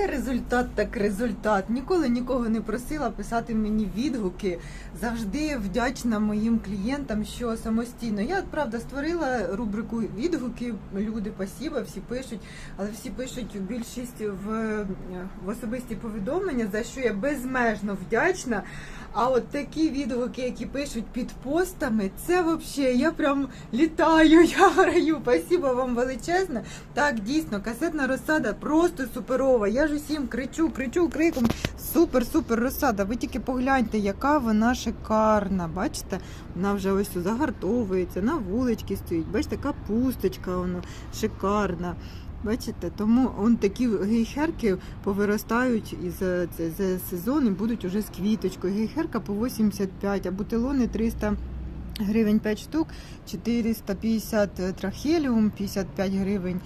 це результат так результат. Ніколи нікого не просила писати мені відгуки. Завжди вдячна моїм клієнтам, що самостійно. Я правда створила рубрику відгуки. Люди спасіба, всі пишуть, але всі пишуть більшість в, в особисті повідомлення, за що я безмежно вдячна. А от такі відгуки, які пишуть під постами, це взагалі я прям літаю, я в раю. Спасибо вам величезне. Так, дійсно, касетна розсада просто суперова. Я ж усім кричу, кричу криком. Супер, супер розсада. Ви тільки погляньте, яка вона шикарна. Бачите, вона вже ось загартовується, на вуличці стоїть. Бачите, капусточка воно шикарна. Бачите, тому он такі гейхерки повиростають із е, за сезон і будуть уже з квіточкою. Гейхерка по 85, а бутилони 300 гривень 5 штук, 450 трахеліум, 55 гривень.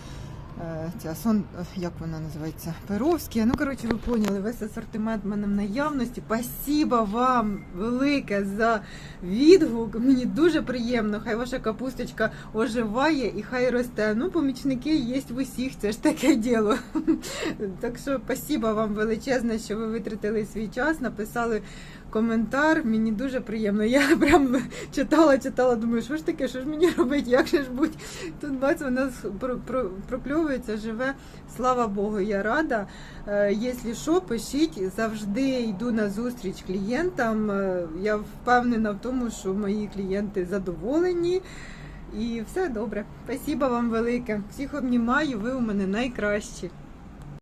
Е, Ця сон, е, як вона називається? Перовські. Ну, коротше, ви поняли, весь асортимент в мене в наявності. Спасибо вам велике за відгук. Мені дуже приємно. Хай ваша капусточка оживає і хай росте. Ну, помічники є в усіх, це ж таке діло. Так що спасибо вам величезне, що ви витратили свій час, написали коментар. Мені дуже приємно. Я прям читала, читала, думаю, що ж таке, що ж мені робити, як же ж бути. Тут бац, вона про- про- живе. Слава Богу, я рада. Е, Якщо що, пишіть, завжди йду на зустріч клієнтам. Е, Я впевнена в тому, що мої клієнти задоволені. І все добре. Спасибо вам велике. Всіх обнімаю, ви у мене найкращі.